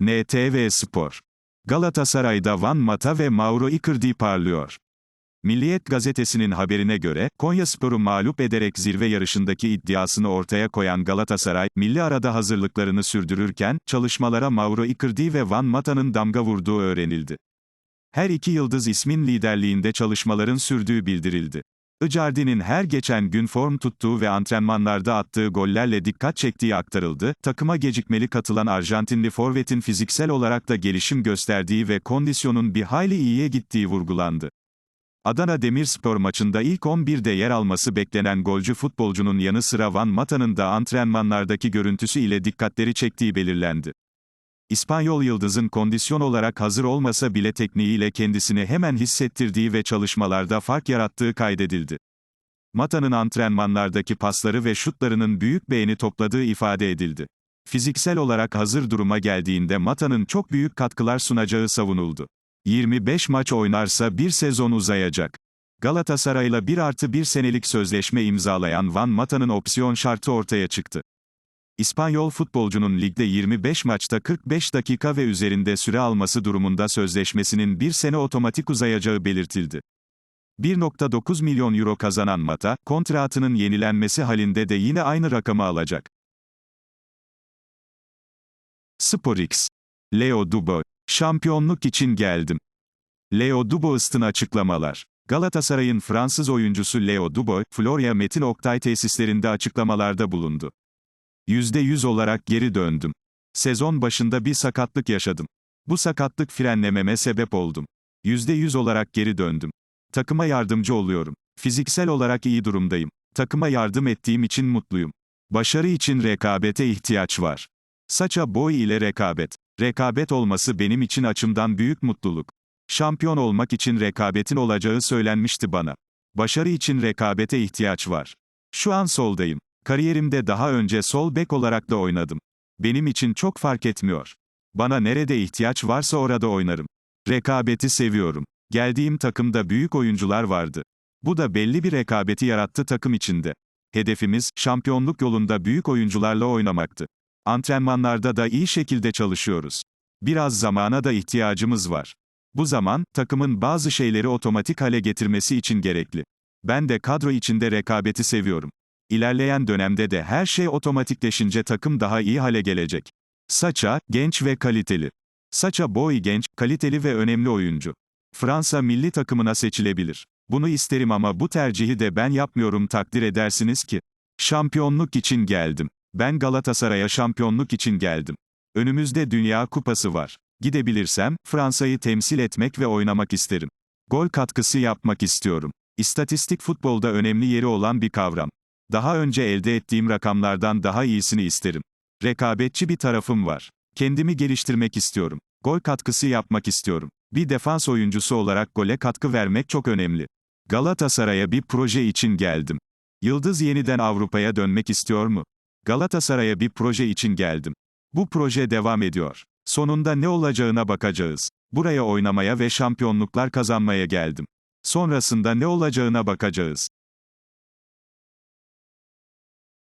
NTV Spor. Galatasaray'da Van Mata ve Mauro Icardi parlıyor. Milliyet gazetesinin haberine göre, Konyaspor'u mağlup ederek zirve yarışındaki iddiasını ortaya koyan Galatasaray, milli arada hazırlıklarını sürdürürken, çalışmalara Mauro Icardi ve Van Mata'nın damga vurduğu öğrenildi. Her iki yıldız ismin liderliğinde çalışmaların sürdüğü bildirildi. Icardi'nin her geçen gün form tuttuğu ve antrenmanlarda attığı gollerle dikkat çektiği aktarıldı, takıma gecikmeli katılan Arjantinli forvetin fiziksel olarak da gelişim gösterdiği ve kondisyonun bir hayli iyiye gittiği vurgulandı. Adana Demirspor maçında ilk 11'de yer alması beklenen golcü futbolcunun yanı sıra Van Mata'nın da antrenmanlardaki görüntüsü ile dikkatleri çektiği belirlendi. İspanyol yıldızın kondisyon olarak hazır olmasa bile tekniğiyle kendisini hemen hissettirdiği ve çalışmalarda fark yarattığı kaydedildi. Mata'nın antrenmanlardaki pasları ve şutlarının büyük beğeni topladığı ifade edildi. Fiziksel olarak hazır duruma geldiğinde Mata'nın çok büyük katkılar sunacağı savunuldu. 25 maç oynarsa bir sezon uzayacak. Galatasaray'la 1 artı 1 senelik sözleşme imzalayan Van Mata'nın opsiyon şartı ortaya çıktı. İspanyol futbolcunun ligde 25 maçta 45 dakika ve üzerinde süre alması durumunda sözleşmesinin bir sene otomatik uzayacağı belirtildi. 1.9 milyon euro kazanan Mata, kontratının yenilenmesi halinde de yine aynı rakamı alacak. SporX. Leo Dubois. Şampiyonluk için geldim. Leo Dubois'tın açıklamalar. Galatasaray'ın Fransız oyuncusu Leo Dubois, Florya Metin Oktay tesislerinde açıklamalarda bulundu. %100 olarak geri döndüm. Sezon başında bir sakatlık yaşadım. Bu sakatlık frenlememe sebep oldum. %100 olarak geri döndüm. Takıma yardımcı oluyorum. Fiziksel olarak iyi durumdayım. Takıma yardım ettiğim için mutluyum. Başarı için rekabete ihtiyaç var. Saça boy ile rekabet. Rekabet olması benim için açımdan büyük mutluluk. Şampiyon olmak için rekabetin olacağı söylenmişti bana. Başarı için rekabete ihtiyaç var. Şu an soldayım. Kariyerimde daha önce sol bek olarak da oynadım. Benim için çok fark etmiyor. Bana nerede ihtiyaç varsa orada oynarım. Rekabeti seviyorum. Geldiğim takımda büyük oyuncular vardı. Bu da belli bir rekabeti yarattı takım içinde. Hedefimiz, şampiyonluk yolunda büyük oyuncularla oynamaktı. Antrenmanlarda da iyi şekilde çalışıyoruz. Biraz zamana da ihtiyacımız var. Bu zaman, takımın bazı şeyleri otomatik hale getirmesi için gerekli. Ben de kadro içinde rekabeti seviyorum. İlerleyen dönemde de her şey otomatikleşince takım daha iyi hale gelecek. Saça, genç ve kaliteli. Saça boy genç, kaliteli ve önemli oyuncu. Fransa milli takımına seçilebilir. Bunu isterim ama bu tercihi de ben yapmıyorum takdir edersiniz ki. Şampiyonluk için geldim. Ben Galatasaray'a şampiyonluk için geldim. Önümüzde Dünya Kupası var. Gidebilirsem, Fransa'yı temsil etmek ve oynamak isterim. Gol katkısı yapmak istiyorum. İstatistik futbolda önemli yeri olan bir kavram. Daha önce elde ettiğim rakamlardan daha iyisini isterim. Rekabetçi bir tarafım var. Kendimi geliştirmek istiyorum. Gol katkısı yapmak istiyorum. Bir defans oyuncusu olarak gole katkı vermek çok önemli. Galatasaray'a bir proje için geldim. Yıldız yeniden Avrupa'ya dönmek istiyor mu? Galatasaray'a bir proje için geldim. Bu proje devam ediyor. Sonunda ne olacağına bakacağız. Buraya oynamaya ve şampiyonluklar kazanmaya geldim. Sonrasında ne olacağına bakacağız.